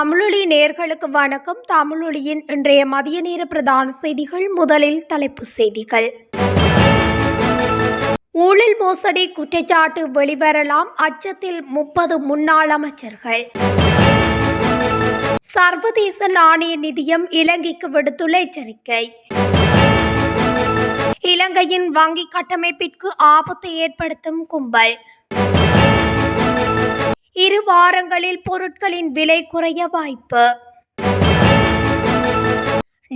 தமிழொலி நேர்களுக்கு வணக்கம். தமிழொலியின் இன்றைய மதிய நேர பிரதான செய்திகள் முதலில் தலைப்பு செய்திகள். ஊழல் மோசடி குற்றச்சாட்டு வெளிவரலாம் அச்சத்தில் முப்பது முன்னாள் அமைச்சர்கள். சர்வதேச நாணய நிதியம் இலங்கைக்கு விடுத்துள்ள எச்சரிக்கை. இலங்கையின் வங்கி கட்டமைப்பிற்கு ஆபத்தை ஏற்படுத்தும் கும்பல். இரு வாரங்களில் பொருட்களின் விலை குறைய வாய்ப்பு.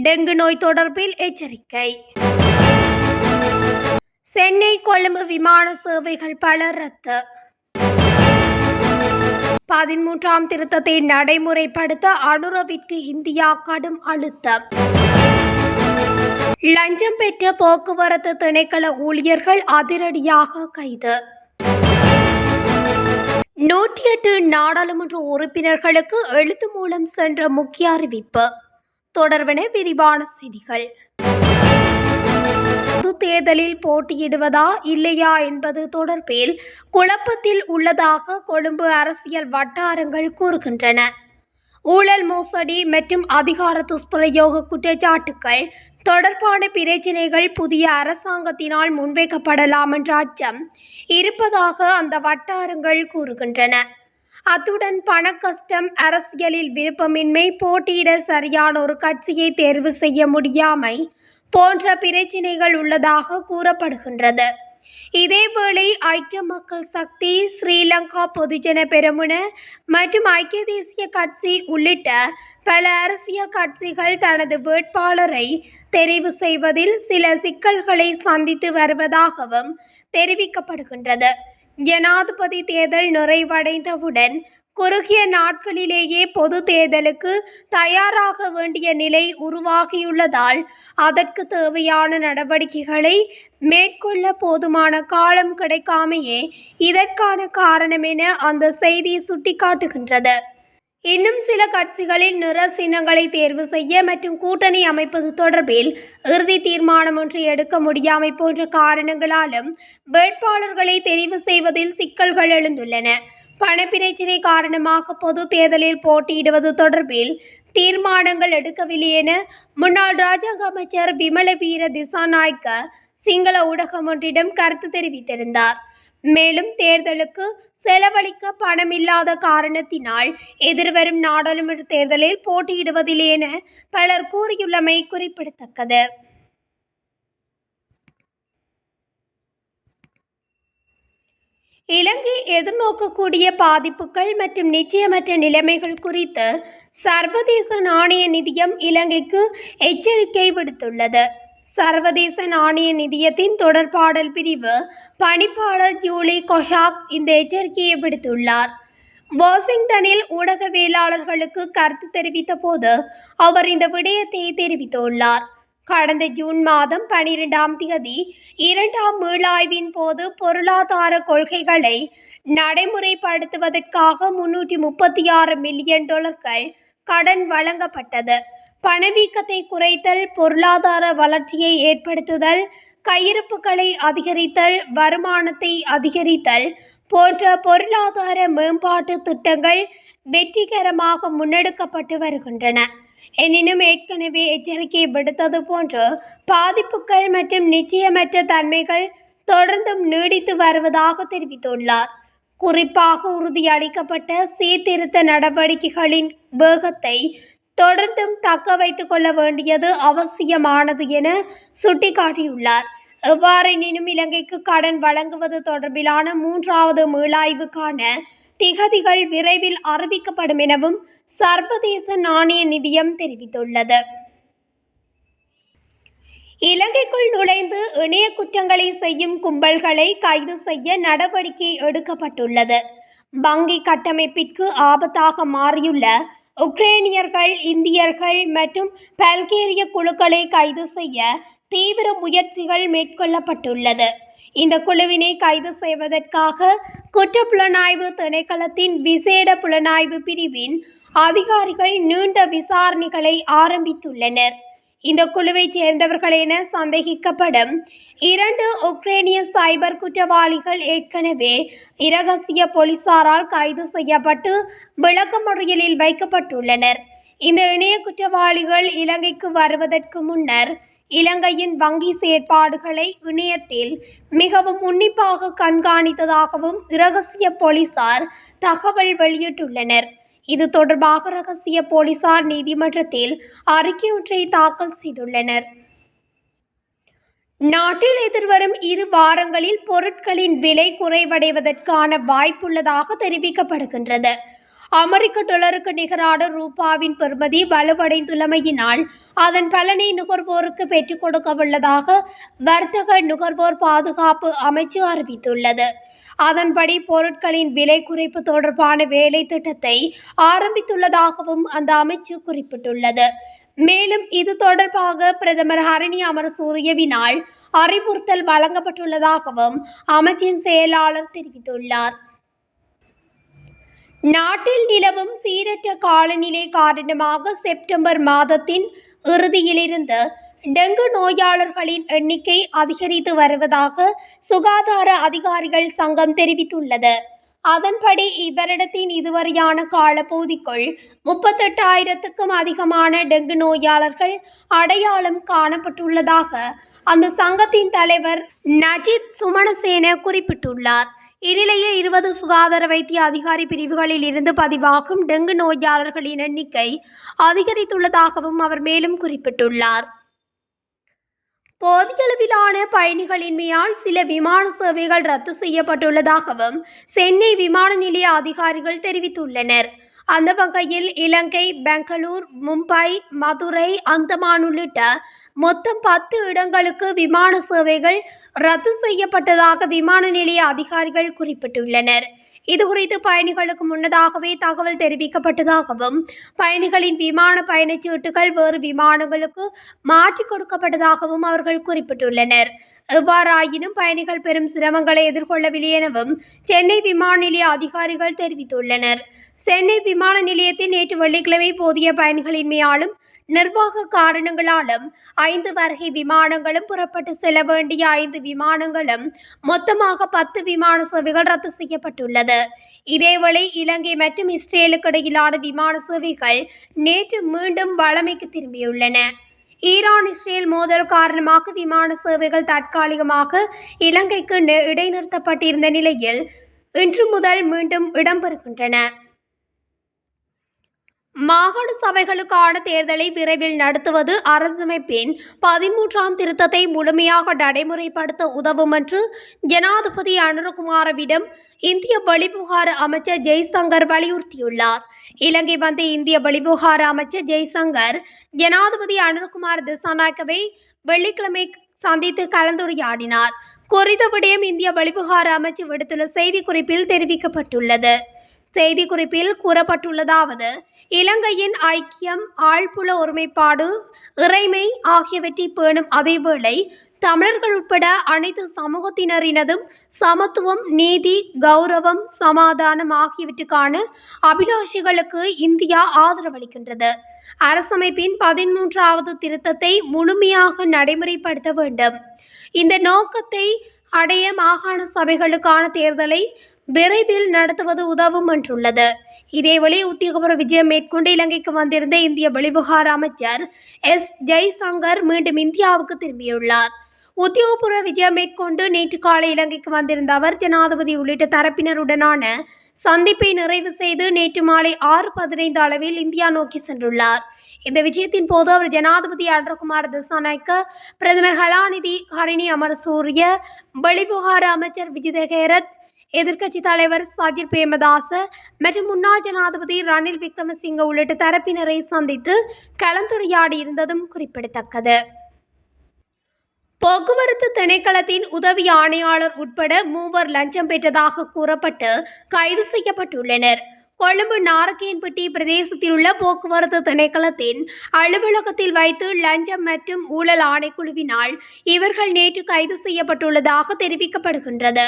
டெங்கு நோய் தொடர்பில் எச்சரிக்கை. சென்னை கொழும்பு விமான சேவைகள் பல ரத்து. பதிமூன்றாம் திருத்தத்தை நடைமுறைப்படுத்த அனுரவிற்கு இந்தியா கடும் அழுத்தம். லஞ்சம் பெற்ற போக்குவரத்து திணைக்கள ஊழியர்கள் அதிரடியாக கைது. நூற்றி எட்டு நாடாளுமன்ற உறுப்பினர்களுக்கு எழுத்து மூலம் சென்ற முக்கிய அறிவிப்பு. தொடர்பென விரிவான செய்திகள். பொது தேர்தலில் போட்டியிடுவதா இல்லையா என்பது தொடர்பில் குழப்பத்தில் உள்ளதாக கொழும்பு அரசியல் வட்டாரங்கள் கூறுகின்றன. ஊழல் மோசடி மற்றும் அதிகார துஷ்பிரயோக குற்றச்சாட்டுகள் தொடர்பான பிரச்சினைகள் புதிய அரசாங்கத்தினால் முன்வைக்கப்படலாம் என்ற அச்சம் இருப்பதாக அந்த வட்டாரங்கள் கூறுகின்றன. அத்துடன் பண கஷ்டம் அரசியலில் விருப்பமின்மை போட்டியிட சரியான ஒரு கட்சியை தேர்வு செய்ய முடியாமை போன்ற பிரச்சினைகள் உள்ளதாக கூறப்படுகின்றது. இதேவேளை ஐக்கிய மக்கள் சக்தி ஸ்ரீலங்கா பொதுஜன பெரமுன மற்றும் ஐக்கிய தேசிய கட்சி உள்ளிட்ட பல அரசியல் கட்சிகள் தனது வேட்பாளரை தெரிவு செய்வதில் சில சிக்கல்களை சந்தித்து வருவதாகவும் தெரிவிக்கப்படுகின்றது. ஜனாதிபதி தேர்தல் நிறைவடைந்தவுடன் குறுகிய நாட்களிலேயே பொது தேர்தலுக்கு தயாராக வேண்டிய நிலை உருவாகியுள்ளதால் அதற்கு தேவையான நடவடிக்கைகளை மேற்கொள்ள போதுமான காலம் கிடைக்காமையே இதற்கான காரணம் என அந்த செய்தி சுட்டிக்காட்டுகின்றது. இன்னும் சில கட்சிகளில் நிற சின்னங்களை தேர்வு செய்ய மற்றும் கூட்டணி அமைப்பது தொடர்பில் இறுதி தீர்மானம் ஒன்று எடுக்க முடியாமை போன்ற காரணங்களாலும் வேட்பாளர்களை தெரிவு செய்வதில் சிக்கல்கள் எழுந்துள்ளன. பணப்பிரச்சினை காரணமாக பொது தேர்தலில் போட்டியிடுவது தொடர்பில் தீர்மானங்கள் எடுக்கவில்லை என முன்னாள் ராஜாங்க அமைச்சர் விமல வீர திசாநாயக்க சிங்கள ஊடகம் ஒன்றிடம் கருத்து தெரிவித்திருந்தார். மேலும் தேர்தலுக்கு செலவழிக்க பணமில்லாத காரணத்தினால் எதிர்வரும் நாடாளுமன்ற தேர்தலில் போட்டியிடுவதில்லை என பலர் கூறியுள்ளமை குறிப்பிடத்தக்கது. இலங்கை எதிர்நோக்கக்கூடிய பாதிப்புகள் மற்றும் நிச்சயமற்ற நிலைமைகள் குறித்து சர்வதேச நாணய நிதியம் இலங்கைக்கு எச்சரிக்கை விடுத்துள்ளது. சர்வதேச நாணய நிதியத்தின் தொடர்பாடல் பிரிவு பணிப்பாளர் ஜூலி கொஷாக் இந்த எச்சரிக்கையை விடுத்துள்ளார். வாஷிங்டனில் ஊடகவியலாளர்களுக்கு கருத்து தெரிவித்த போது அவர் இந்த விடயத்தை தெரிவித்துள்ளார். கடந்த ஜூன் மாதம் பனிரெண்டாம் தேதி இரண்டாம் மீளாய்வின் போது பொருளாதார கொள்கைகளை நடைமுறைப்படுத்துவதற்காக முன்னூற்றி முப்பத்தி ஆறு மில்லியன் டாலர்கள் கடன் வழங்கப்பட்டது. பணவீக்கத்தை குறைத்தல் பொருளாதார வளர்ச்சியை ஏற்படுத்துதல் கையிருப்புகளை அதிகரித்தல் வருமானத்தை அதிகரித்தல் போன்ற பொருளாதார மேம்பாட்டு திட்டங்கள் வெற்றிகரமாக முன்னெடுக்கப்பட்டு வருகின்றன. எனினும் ஏற்கனவே எச்சரிக்கை விடுத்தது போன்று பாதிப்புகள் மற்றும் நிச்சயமற்ற தன்மைகள் தொடர்ந்தும் நீடித்து வருவதாக தெரிவித்துள்ளார். குறிப்பாக உறுதியளிக்கப்பட்ட சீர்திருத்த நடவடிக்கைகளின் வேகத்தை தொடர்ந்தும் தக்க வைத்துக் கொள்ள வேண்டியது அவசியமானது என சுட்டிக்காட்டியுள்ளார். எவ்வாறெனினும் இலங்கைக்கு கடன் வழங்குவது தொடர்பிலான மூன்றாவது மீளாய்வுக்கான திகதிகள் விரைவில் அறிவிக்கப்படும் எனவும் சர்வதேச நாணய நிதியம் தெரிவித்துள்ளது. இலங்கைக்குள் நுழைந்து இணைய குற்றங்களை செய்யும் கும்பல்களை கைது செய்ய நடவடிக்கை எடுக்கப்பட்டுள்ளது. வங்கி கட்டமைப்பிற்கு ஆபத்தாக மாறியுள்ள உக்ரைனியர்கள் இந்தியர்கள் மற்றும் பல்கேரிய குழுக்களை கைது செய்ய தீவிர முயற்சிகள் மேற்கொள்ளப்பட்டுள்ளது. இந்த குழுவினை கைது செய்வதற்காக குற்ற புலனாய்வு திணைக்களத்தின் விசேட புலனாய்வு பிரிவின் அதிகாரிகள் நீண்ட விசாரணைகளை ஆரம்பித்துள்ளனர். இந்த குழுவைச் சேர்ந்தவர்கள் என சந்தேகிக்கப்படும் இரண்டு உக்ரைனிய சைபர் குற்றவாளிகள் ஏற்கனவே இரகசிய போலீசாரால் கைது செய்யப்பட்டு விளக்கமறியலில் வைக்கப்பட்டுள்ளனர். இந்த இணைய குற்றவாளிகள் இலங்கைக்கு வருவதற்கு முன்னர் இலங்கையின் வங்கி செயற்பாடுகளை இணையத்தில் மிகவும் உன்னிப்பாக கண்காணித்ததாகவும் இரகசிய போலீசார் தகவல் வெளியிட்டுள்ளனர். இது தொடர்பாக ரகசிய போலீசார் நீதிமன்றத்தில் அறிக்கையொன்றை தாக்கல் செய்துள்ளனர். நாட்டில் எதிர்வரும் இரு வாரங்களில் பொருட்களின் விலை குறைவடைவதற்கான வாய்ப்புள்ளதாக தெரிவிக்கப்படுகின்றது. அமெரிக்க டொலருக்கு நிகரான ரூபாவின் பெறுமதி வலுவடைந்துள்ளமையினால் அதன் பலனை நுகர்வோருக்கு பெற்றுக் கொடுக்கவுள்ளதாக வர்த்தக நுகர்வோர் பாதுகாப்பு அமைச்சு அறிவித்துள்ளது. அதன்படி பொருட்களின் விலை குறைப்பு தொடர்பான வேலை திட்டத்தை ஆரம்பித்துள்ளதாகவும் அந்த அமைச்சு குறிப்பிட்டுள்ளது. மேலும் இது தொடர்பாக பிரதமர் ஹரணி அமரசூரியவினால் அறிவுறுத்தல் வழங்கப்பட்டுள்ளதாகவும் அமைச்சின் செயலாளர் தெரிவித்துள்ளார். நாட்டில் நிலவும் சீரற்ற காலநிலை காரணமாக செப்டம்பர் மாதத்தின் இறுதியிலிருந்து டெங்கு நோயாளர்களின் எண்ணிக்கை அதிகரித்து வருவதாக சுகாதார அதிகாரிகள் சங்கம் தெரிவித்துள்ளது. அதன்படி இவரிடத்தின் இதுவரையான காலப்பகுதிக்குள் முப்பத்தெட்டாயிரத்துக்கும் அதிகமான டெங்கு நோயாளர்கள் அடையாளம் காணப்பட்டுள்ளதாக அந்த சங்கத்தின் தலைவர் நஜித் சுமணசேன குறிப்பிட்டுள்ளார். இந்நிலையில் இருபது சுகாதார வைத்திய அதிகாரி பிரிவுகளில் இருந்து பதிவாகும் டெங்கு நோயாளர்களின் எண்ணிக்கை அதிகரித்துள்ளதாகவும் அவர் மேலும் குறிப்பிட்டுள்ளார். போதியளவிலான பயணிகளின்மையால் சில விமான சேவைகள் ரத்து செய்யப்பட்டுள்ளதாகவும் சென்னை விமான நிலைய அதிகாரிகள் தெரிவித்துள்ளனர். அந்த வகையில் இலங்கை பெங்களூர் மும்பை மதுரை அந்தமான் உள்ளிட்ட மொத்தம் பத்து இடங்களுக்கு விமான சேவைகள் ரத்து செய்யப்பட்டதாக விமான நிலைய அதிகாரிகள் குறிப்பிட்டுள்ளனர். இதுகுறித்து பயணிகளுக்கு முன்னதாகவே தகவல் தெரிவிக்கப்பட்டதாகவும் பயணிகளின் விமான பயணச்சீட்டுகள் வேறு விமானங்களுக்கு மாற்றிக் கொடுக்கப்பட்டதாகவும் அவர்கள் குறிப்பிட்டுள்ளனர். எவ்வாறாயினும் பயணிகள் பெரும் சிரமங்களை எதிர்கொள்ளவில்லை எனவும் சென்னை விமான நிலைய அதிகாரிகள் தெரிவித்துள்ளனர். சென்னை விமான நிலையத்தில் நேற்று வெள்ளிக்கிழமை போதிய பயணிகளின்மையாலும் நிர்வாக காரணங்களாலும் ஐந்து வருகை விமானங்களும் புறப்பட்டு செல்ல வேண்டிய ஐந்து விமானங்களும் மொத்தமாக பத்து விமான சேவைகள் ரத்து செய்யப்பட்டுள்ளது. இதேவேளை இலங்கை மற்றும் இஸ்ரேலுக்கு இடையிலான விமான சேவைகள் நேற்று மீண்டும் வழமைக்கு திரும்பியுள்ளன. ஈரான் இஸ்ரேல் மோதல் காரணமாக விமான சேவைகள் தற்காலிகமாக இலங்கைக்கு இடைநிறுத்தப்பட்டிருந்த நிலையில் இன்று முதல் மீண்டும் இடம்பெறுகின்றன. மாகாண சபைகளுக்கான தேர்தலை விரைவில் நடத்துவது அரசமைப்பின் பதிமூன்றாம் திருத்தத்தை முழுமையாக நடைமுறைப்படுத்த உதவும் என்று ஜனாதிபதி அனுரகுமாரவிடம் இந்திய வெளிவிவகார அமைச்சர் ஜெய்சங்கர் வலியுறுத்தியுள்ளார். இலங்கை வந்த இந்திய வெளிவிவகார அமைச்சர் ஜெய்சங்கர் ஜனாதிபதி அனுரகுமார் திசாநாயக்கவை வெள்ளிக்கிழமை சந்தித்து கலந்துரையாடினார். குறித்த விடயம் இந்திய வெளிவிவகார அமைச்சு விடுத்துள்ள செய்திக்குறிப்பில் தெரிவிக்கப்பட்டுள்ளது. செய்திக்குறிப்பில் கூறப்பட்டுள்ளதாவது இலங்கையின் ஐக்கியம் ஆழ்புல ஒருமைப்பாடு இறைமை ஆகியவற்றை பேணும் அதேவேளை தமிழர்கள் உட்பட அனைத்து சமூகத்தினரினதும் சமத்துவம் நீதி கௌரவம் சமாதானம் ஆகியவற்றுக்கான அபிலாஷைகளுக்கு இந்தியா ஆதரவளிக்கின்றது. அரசமைப்பின் பதிமூன்றாவது திருத்தத்தை முழுமையாக நடைமுறைப்படுத்த வேண்டும். இந்த நோக்கத்தை அடைய மாகாண சபைகளுக்கான தேர்தலை விரைவில் நடத்துவது உதவும் என்றுள்ளது. இதேவேளை உத்தியோகபூர்வ விஜயம் மேற்கொண்டு இலங்கைக்கு வந்திருந்த இந்திய வெளிவிவகார அமைச்சர் எஸ். ஜெய்சங்கர் மீண்டும் இந்தியாவுக்கு திரும்பியுள்ளார். உத்தியோகபூர்வ விஜயம் மேற்கொண்டு நேற்று காலை இலங்கைக்கு வந்திருந்த அவர் ஜனாதிபதி உள்ளிட்ட தரப்பினருடனான சந்திப்பை நிறைவு செய்து நேற்று மாலை ஆறு பதினைந்து அளவில் இந்தியா நோக்கி சென்றுள்ளார். இந்த விஜயத்தின் போது அவர் ஜனாதிபதி அன்றகுமார் திசாநாயக்க பிரதமர் கலாநிதி ஹரிணி அமரசூரிய வெளிவிவகார அமைச்சர் விஜித ஹேரத் எதிர்க்கட்சி தலைவர் சஜித் பிரேமதாச மற்றும் முன்னாள் ஜனாதிபதி ரணில் விக்ரமசிங்க உள்ளிட்ட தரப்பினரை சந்தித்து கலந்துரையாடி இருந்ததும் குறிப்பிடத்தக்கது. போக்குவரத்து திணைக்களத்தின் உதவி ஆணையாளர் உட்பட மூவர் லஞ்சம் பெற்றதாக கூறப்பட்டு கைது செய்யப்பட்டுள்ளனர். கொழும்பு நாரக்கேன்பட்டி பிரதேசத்தில் உள்ள போக்குவரத்து திணைக்களத்தின் அலுவலகத்தில் வைத்து லஞ்சம் மற்றும் ஊழல் ஆணைக்குழுவினால் இவர்கள் நேற்று கைது செய்யப்பட்டுள்ளதாக தெரிவிக்கப்படுகின்றது.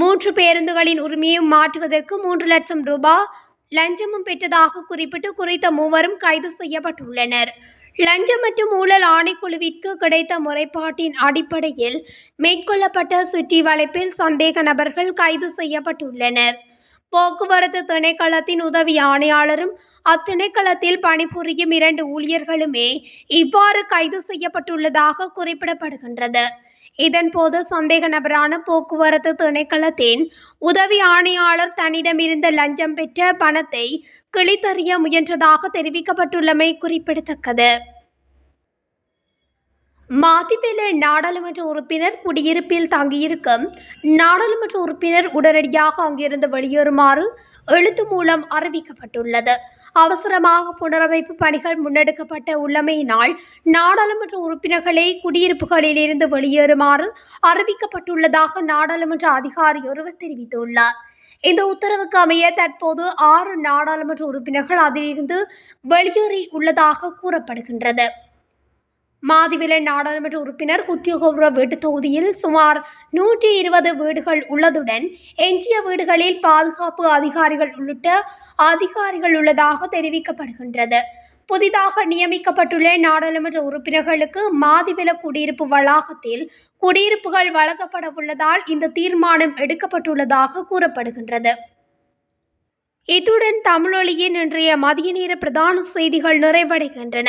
மூன்று பேருந்துகளின் உரிமையை மாற்றுவதற்கு மூன்று லட்சம் ரூபாய் லஞ்சமும் பெற்றதாக குறிப்பிட்டு குறித்த மூவரும் கைது செய்யப்பட்டுள்ளனர். லஞ்சம் மற்றும் ஊழல் ஆணைக்குழுவிற்கு கிடைத்த முறைப்பாட்டின் அடிப்படையில் மேற்கொள்ளப்பட்ட சுற்றி வளைப்பில் சந்தேக நபர்கள் கைது செய்யப்பட்டுள்ளனர். போக்குவரத்து திணைக்களத்தின் உதவி ஆணையாளரும் அத்திணைக்களத்தில் பணிபுரியும் இரண்டு ஊழியர்களுமே இவ்வாறு கைது செய்யப்பட்டுள்ளதாக குறிப்பிடப்படுகின்றது. இதன்போது சந்தேக நபரான போக்குவரத்து திணைக்களத்தின் உதவி ஆணையாளர் தன்னிடமிருந்த லஞ்சம் பெற்ற பணத்தை கிழித்தறிய முயன்றதாக தெரிவிக்கப்பட்டுள்ளமை குறிப்பிடத்தக்கது. மாதிபெல நாடாளுமன்ற உறுப்பினர் குடியிருப்பில் தங்கியிருக்கும் நாடாளுமன்ற உறுப்பினர் உடனடியாக அங்கிருந்து வெளியேறுமாறு எழுத்து மூலம் அறிவிக்கப்பட்டுள்ளது. அவசரமாக புனரமைப்பு பணிகள் முன்னெடுக்கப்பட்ட உள்ளமையினால் நாடாளுமன்ற உறுப்பினர்களை குடியிருப்புகளில் இருந்து வெளியேறுமாறு அறிவிக்கப்பட்டுள்ளதாக நாடாளுமன்ற அதிகாரி ஒருவர் தெரிவித்துள்ளார். இந்த உத்தரவுக்கு அமைய தற்போது ஆறு நாடாளுமன்ற உறுப்பினர்கள் அதிலிருந்து வெளியேறி உள்ளதாக கூறப்படுகின்றது. மாதிவில நாடாளுமன்ற உறுப்பினர் உத்தியோகபூர்வ வீட்டுத் தொகுதியில் சுமார் நூற்றி இருபது வீடுகள் உள்ளதுடன் எஞ்சிய வீடுகளில் பாதுகாப்பு அதிகாரிகள் உள்ளிட்ட அதிகாரிகள் உள்ளதாக தெரிவிக்கப்படுகின்றது. புதிதாக நியமிக்கப்பட்டுள்ள நாடாளுமன்ற உறுப்பினர்களுக்கு மாதிவில குடியிருப்பு வளாகத்தில் குடியிருப்புகள் வழங்கப்பட உள்ளதால் இந்த தீர்மானம் எடுக்கப்பட்டுள்ளதாக கூறப்படுகின்றது. இத்துடன் தமிழொலியின் இன்றைய மதிய நேர பிரதான செய்திகள் நிறைவடைகின்றன.